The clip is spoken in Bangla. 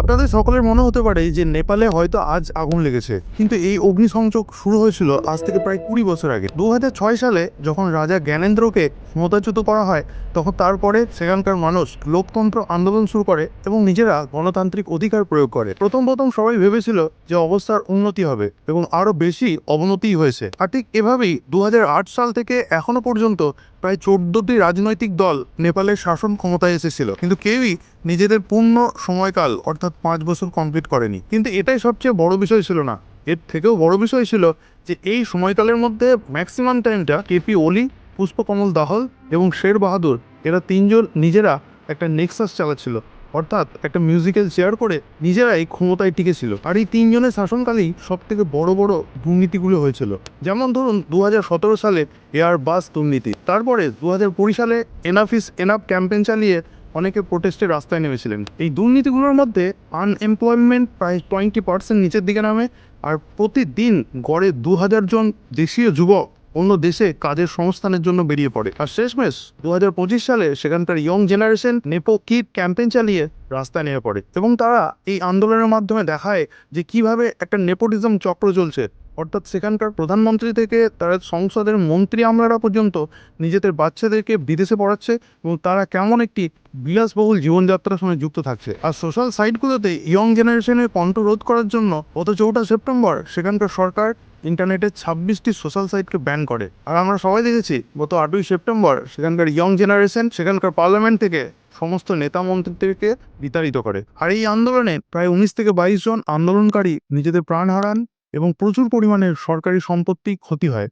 আপনাদের সকলের মনে হতে পারে যে নেপালে হয়তো আজ আগুন লেগেছে। কিন্তু এই অগ্নিসংযোগ শুরু হয়েছিল আজ থেকে প্রায় কুড়ি বছর আগে। দু হাজার ছয় সালে যখন রাজা জ্ঞানেন্দ্রকে ক্ষমতাচ্যুত করা হয়, তখন তারপরে সেখানকার মানুষ লোকতন্ত্র আন্দোলন শুরু করে এবং নিজেরা গণতান্ত্রিক অধিকার প্রয়োগ করে। প্রথম প্রথম সবাই ভেবেছিল যে অবস্থার উন্নতি হবে এবং আরও বেশি অবনতিই হয়েছে। আর ঠিক এভাবেই দু হাজার আট সাল থেকে এখনও পর্যন্ত প্রায় চোদ্দটি রাজনৈতিক দল নেপালের শাসন ক্ষমতায় এসেছিল। কিন্তু কেউই নিজেদের পূর্ণ সময়কাল, অর্থাৎ পাঁচ বছর কমপ্লিট করেনি। কিন্তু এটাই সবচেয়ে বড় বিষয় ছিল না। এর থেকেও বড় বিষয় ছিল যে এই সময়কালের মধ্যে ম্যাক্সিমাম টাইমটা কেপি ওলি, পুষ্পকমল দাহল এবং শের বাহাদুর, এরা তিনজন নিজেরা একটা নেক্সাস চালাচ্ছিল। অর্থাৎ একটা মিউজিক্যাল চেয়ার করে নিজেরাই ক্ষমতায় টিকেছিল। আর এই তিনজনের শাসনকালেই সব থেকে বড় বড় দুর্নীতিগুলো হয়েছিল। যেমন ধরুন দু হাজার সতেরো সালে এয়ার বাস দুর্নীতি। তারপরে দু হাজার কুড়ি সালে এনাফিস এনাফ ক্যাম্পেন চালিয়ে অনেকে প্রোটেস্টে রাস্তায় নেমেছিলেন। এই দুর্নীতিগুলোর মধ্যে আনএমপ্লয়মেন্ট প্রায় টোয়েন্টি পার্সেন্ট নিচের দিকে নামে। আর প্রতিদিন গড়ে দু হাজার জন দেশীয় যুবক অন্য দেশে কাজের সংস্থানের জন্য বেরিয়ে পড়ে। আর শেষমেশ দু হাজার পঁচিশ সালে সেখানকার young generation nepo kid campaign চালিয়ে রাস্তায় নেমে পড়ে। এবং তারা এই আন্দোলনের মাধ্যমে দেখায় যে কীভাবে একটা নেপোটিজম চক্র চলছে। অর্থাৎ সেখানকার প্রধানমন্ত্রী থেকে তারা সংসদের মন্ত্রী আমলারা পর্যন্ত নিজেদের বাচ্চাদেরকে বিদেশে পড়াচ্ছে এবং তারা কেমন একটি বিলাসবহুল জীবনযাত্রার সঙ্গে যুক্ত থাকছে। আর সোশ্যাল সাইটগুলোতে ইয়ং জেনারেশনের কণ্ঠ রোধ করার জন্য গত চৌঠা সেপ্টেম্বর সেখানকার সরকার ইন্টারনেটে ছাব্বিশটি সোশ্যাল সাইটকে ব্যান করে। আর আমরা সবাই দেখেছি গত আটই সেপ্টেম্বর সেখানকার ইয়ং জেনারেশন সেখানকার পার্লামেন্ট থেকে সমস্ত নেতা মন্ত্রীদেরকে বিতাড়িত করে। আর এই আন্দোলনে প্রায় উনিশ থেকে বাইশ জন আন্দোলনকারী নিজেদের প্রাণ হারান। এবং প্রচুর পরিমাণে সরকারি সম্পত্তি ক্ষতি হয়।